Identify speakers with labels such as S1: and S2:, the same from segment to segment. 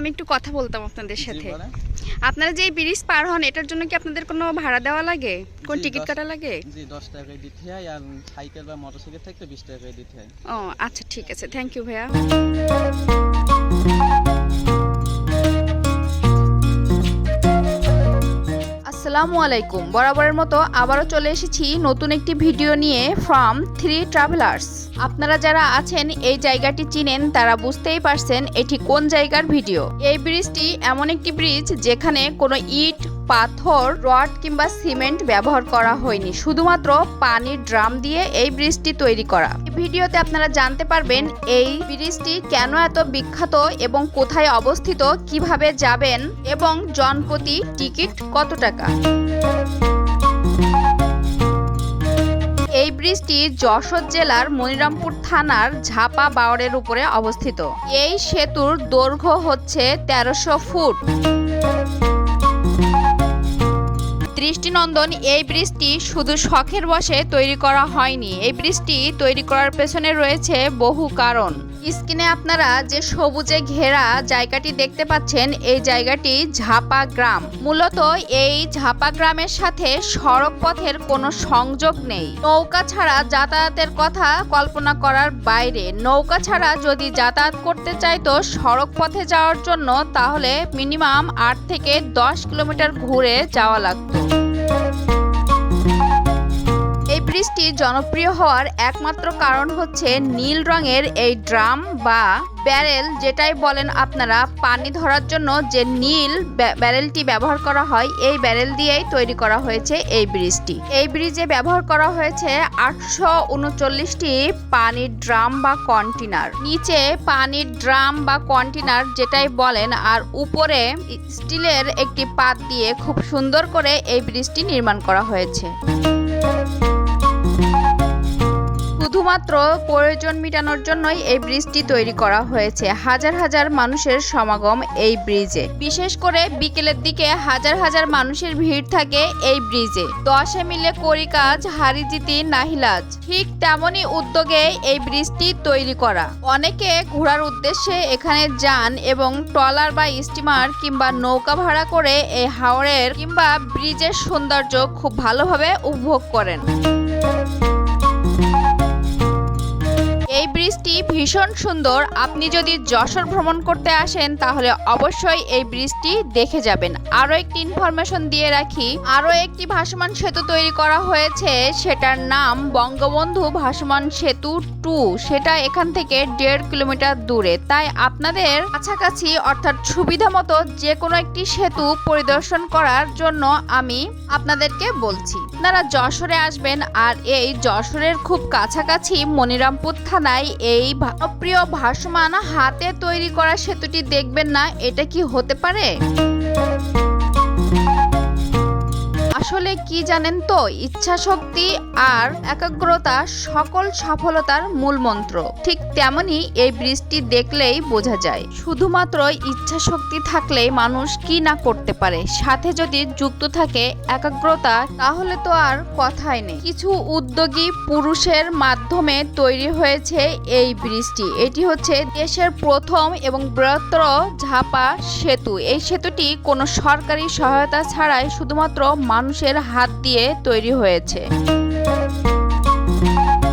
S1: আমি একটু কথা বলতাম আপনাদের সাথে। আপনারা যে ব্রিজ পার হন এটার জন্য কি আপনাদের কোনো ভাড়া দেওয়া লাগে? কোন টিকিট কাটা লাগে?
S2: জি 10 টাকা দিতে হয় আর সাইকেল বা মোটরসাইকেল থাকলে 20 টাকা দিতে হয়।
S1: ও আচ্ছা ঠিক আছে। থ্যাংক ইউ ভাইয়া। আসসালামু আলাইকুম। বরাবরের মতো আবারও চলে এসেছি নতুন একটি ভিডিও নিয়ে ফ্রম থ্রি ট্রাভেলার্স আপনারা যারা আছেন এই জায়গাটি চিনেন, তারা বুঝতেই পারছেন এটি কোন জায়গার ভিডিও। এই ব্রিজটি এমন একটি ব্রিজ যেখানে কোনো ইট পাথর, রড কিংবা সিমেন্ট ব্যবহার করা হয়নি। শুধুমাত্র পানির ড্রাম দিয়ে এই ব্রিজটি তৈরি করা। ভিডিওতে আপনারা জানতে পারবেন এই ব্রিজটি কেন এত বিখ্যাত এবং কোথায় অবস্থিত, কীভাবে যাবেন এবং জনপ্রতি টিকিট কত টাকা। এই ব্রিজটি যশোর জেলার মনিরামপুর থানার ঝাপা বাওয়ারের উপরে অবস্থিত। এই সেতুর দৈর্ঘ্য হচ্ছে তেরোশো ফুট। দৃষ্টিনন্দন এই ব্রিজটি শুধু শখের বসে তৈরি করা হয়নি। এই ব্রিজটি তৈরি করার পেছনে রয়েছে বহু কারণ। স্ক্রিনে আপনারা যে সবুজে ঘেরা জায়গাটি দেখতে পাচ্ছেন, এই জায়গাটি ঝাপা গ্রাম। মূলত এই ঝাপা গ্রামের সাথে সড়ক পথের কোনো সংযোগ নেই। নৌকা ছাড়া যাতায়াতের কথা কল্পনা করার বাইরে। নৌকা ছাড়া যদি যাতায়াত করতে চাইতো সড়ক পথে যাওয়ার জন্য তাহলে মিনিমাম আট থেকে দশ কিলোমিটার ঘুরে যাওয়া লাগতো। ব্রিজটি জনপ্রিয় হওয়ার একমাত্র কারণ হচ্ছে নীল রঙের এই ড্রাম বা ব্যারেল, যেটাই বলেন আপনারা, পানি ধরার জন্য যে নীল ব্যারেলটি ব্যবহার করা হয়, এই ব্যারেল দিয়েই তৈরি করা হয়েছে এই ব্রিজটি। এই ব্রিজে ব্যবহার করা হয়েছে আটশো উনচল্লিশটি পানির ড্রাম বা কন্টেনার নিচে পানির ড্রাম বা কন্টেনার যেটাই বলেন, আর উপরে স্টিলের একটি পাত দিয়ে খুব সুন্দর করে এই ব্রিজটি নির্মাণ করা হয়েছে। শুধুমাত্র প্রয়োজন মেটানোর জন্যই এই ব্রিজটি তৈরি করা হয়েছে। হাজার হাজার মানুষের সমাগম এই ব্রিজে। বিশেষ করে বিকেলের দিকে হাজার হাজার মানুষের ভিড় থাকে এই ব্রিজে। দশে মিলে করি কাজ হারি জিতি নাহিলাজ, ঠিক তেমনই উদ্যোগে এই ব্রিজটি তৈরি করা। অনেকে ঘোরার উদ্দেশ্যে এখানে যান এবং ট্রলার বা স্টিমার কিংবা নৌকা ভাড়া করে এই হাওড়ের কিংবা ব্রিজের সৌন্দর্য খুব ভালোভাবে উপভোগ করেন। ব্রিজটি ভীষণ সুন্দর। আপনি যদি যশোর ভ্রমণ করতে আসেন, তাহলে অবশ্যই এই ব্রিজটি দেখে যাবেন। আরও একটি ইনফরমেশন দিয়ে রাখি, আরও একটি ভাসমান সেতু তৈরি করা হয়েছে, সেটার নাম বঙ্গবন্ধু ভাসমান সেতু টু। সেটা এখান থেকে দেড় কিলোমিটার দূরে। তাই আপনাদের কাছাকাছি, অর্থাৎ সুবিধা মতো যে কোনো একটি সেতু পরিদর্শন করার জন্য আমি আপনাদেরকে বলছি। আপনারা যশোরে আসবেন, আর এই যশোরের খুব কাছাকাছি মনিরামপুর থানায় এই প্রিয় ভাসমান হাতে তৈরি করা সেতুটি দেখবেন না এটা কি হতে পারে? আসলে কি জানেন তো? ইচ্ছা শক্তি আর একাগ্রতা সকল সফলতার মূল মন্ত্র। ঠিক তেমনি এই ব্রিজটি দেখলেই বোঝা যায়। শুধুমাত্র ইচ্ছা শক্তি থাকলে মানুষ কি না করতে পারে? সাথে যদি যুক্ত থাকে একাগ্রতা, তাহলে তো আর কথাই নেই। কিছু উদ্যোগী পুরুষের মাধ্যমে তৈরি হয়েছে এই ব্রিজটি এটি হচ্ছে দেশের প্রথম এবং বৃহত্তর ঝাপা সেতু। এই সেতুটি কোনো সরকারি সহায়তা ছাড়াই শুধুমাত্র মানুষের হাত দিয়ে তৈরি হয়েছে।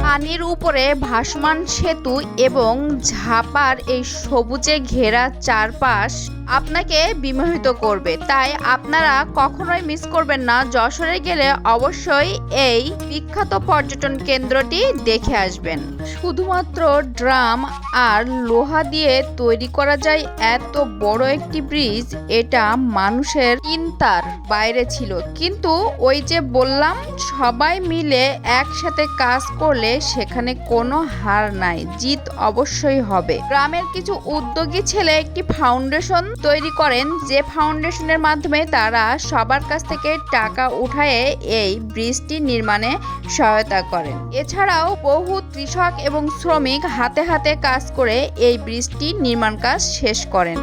S1: পানির উপরে ভাসমান সেতু এবং ঝাপার এই সবুজে ঘেরা চারপাশ আপনাকে বিমোহিত করবে। তাই আপনারা কখনোই মিস করবেন না। যশোরে গেলে অবশ্যই এই বিখ্যাত পর্যটন কেন্দ্রটি দেখে আসবেন। শুধুমাত্র ড্রাম আর লোহা দিয়ে তৈরি করা যায় এত বড় একটি ব্রিজ, এটা মানুষের চিন্তার বাইরে ছিল। কিন্তু ওই যে বললাম, সবাই মিলে একসাথে কাজ করলে সেখানে কোনো হার নাই, জিত অবশ্যই হবে। গ্রামের কিছু উদ্যোগী ছেলে একটি ফাউন্ডেশন তৈরি করেন যে ফাউন্ডেশনের মাধ্যমে তারা সবার কাছ থেকে টাকা উঠায়ে এই ব্রিজটি নির্মাণে সহায়তা করেন। এছাড়াও বহু কৃষক এবং শ্রমিক হাতে হাতে কাজ করে এই ব্রিজটি নির্মাণ কাজ শেষ করেন।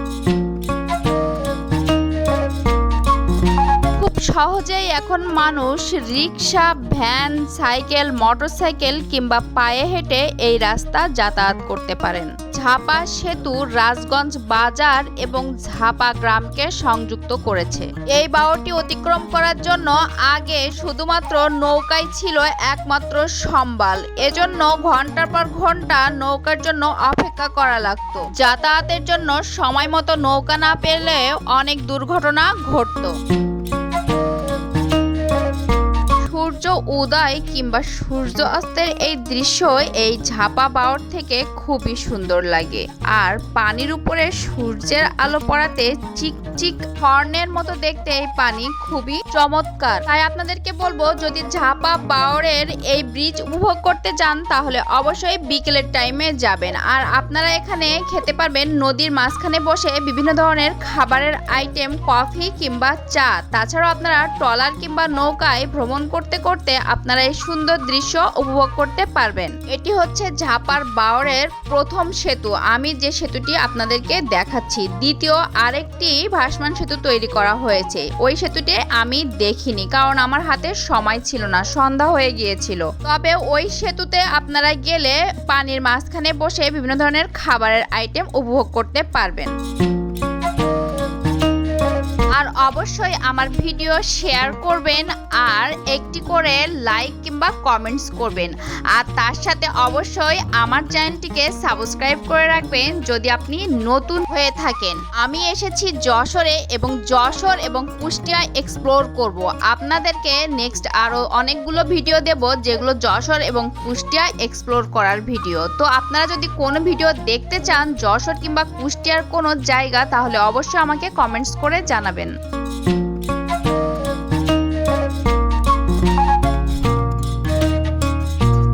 S1: সহজেই এখন মানুষ রিক্সা ভ্যান, সাইকেল, মোটরসাইকেল কিংবা পায়ে হেঁটে এই রাস্তা যাতায়াত করতে পারেন। ঝাপা সেতু রাজগঞ্জ বাজার এবং ঝাপা গ্রামকে সংযুক্ত করেছে। এই বাওরটি অতিক্রম করার জন্য আগে শুধুমাত্র নৌকাই ছিল একমাত্র সম্বল এজন্য ঘণ্টার পর ঘণ্টা নৌকার জন্য অপেক্ষা করা লাগতো। যাতায়াতের জন্য সময় মতো নৌকা না পেলে অনেক দুর্ঘটনা ঘটতো। উদয় কিংবা সূর্য অস্তের এই দৃশ্য এই ঝাপা বাওর থেকে খুবই সুন্দর লাগে। আর পানির উপরে সূর্যের আলো পড়াতে চিকচিক হর্নের মতো দেখতে এই পানি খুবই চমৎকার। তাই আপনাদেরকে বলব, যদি ঝাপা বাওরের এই ব্রিজ উপভোগ করতে যান তাহলে অবশ্যই বিকেলের টাইমে যাবেন। আর আপনারা এখানে খেতে পারবেন নদীর মাঝখানে বসে বিভিন্ন ধরনের খাবারের আইটেম, কফি কিংবা চা। তাছাড়াও আপনারা ট্রলার কিংবা নৌকায় ভ্রমণ করতে করতে আপনারা এই সুন্দর দৃশ্য উপভোগ করতে পারবেন। এটি হচ্ছে ঝাপার বাওরের প্রথম সেতু। আমি যে সেতুটি আপনাদেরকে দেখাচ্ছি, দ্বিতীয় আরেকটি ভাসমান সেতু তৈরি করা হয়েছে। ওই সেতুটি আমি দেখিনি, কারণ আমার হাতে সময় ছিল না, সন্ধ্যা হয়ে গিয়েছিল। তবে ওই সেতুতে আপনারা গেলে পানির মাঝখানে বসে বিভিন্ন ধরনের খাবারের আইটেম উপভোগ করতে পারবেন। অবশ্যই আমার ভিডিও শেয়ার করবেন আর একটি করে লাইক কিংবা কমেন্টস করবেন। আর তার সাথে অবশ্যই আমার চ্যানেলটিকে সাবস্ক্রাইব করে রাখবেন যদি আপনি নতুন হয়ে থাকেন। আমি এসেছি যশোরে এবং যশোর এবং কুষ্টিয়া এক্সপ্লোর করব। আপনাদেরকে নেক্সট আরও অনেকগুলো ভিডিও দেব যেগুলো যশোর এবং কুষ্টিয়া এক্সপ্লোর করার ভিডিও তো আপনারা যদি কোনো ভিডিও দেখতে চান যশোর কিংবা কুষ্টিয়ার কোনো জায়গা তাহলে অবশ্যই আমাকে কমেন্টস করে জানাবেন।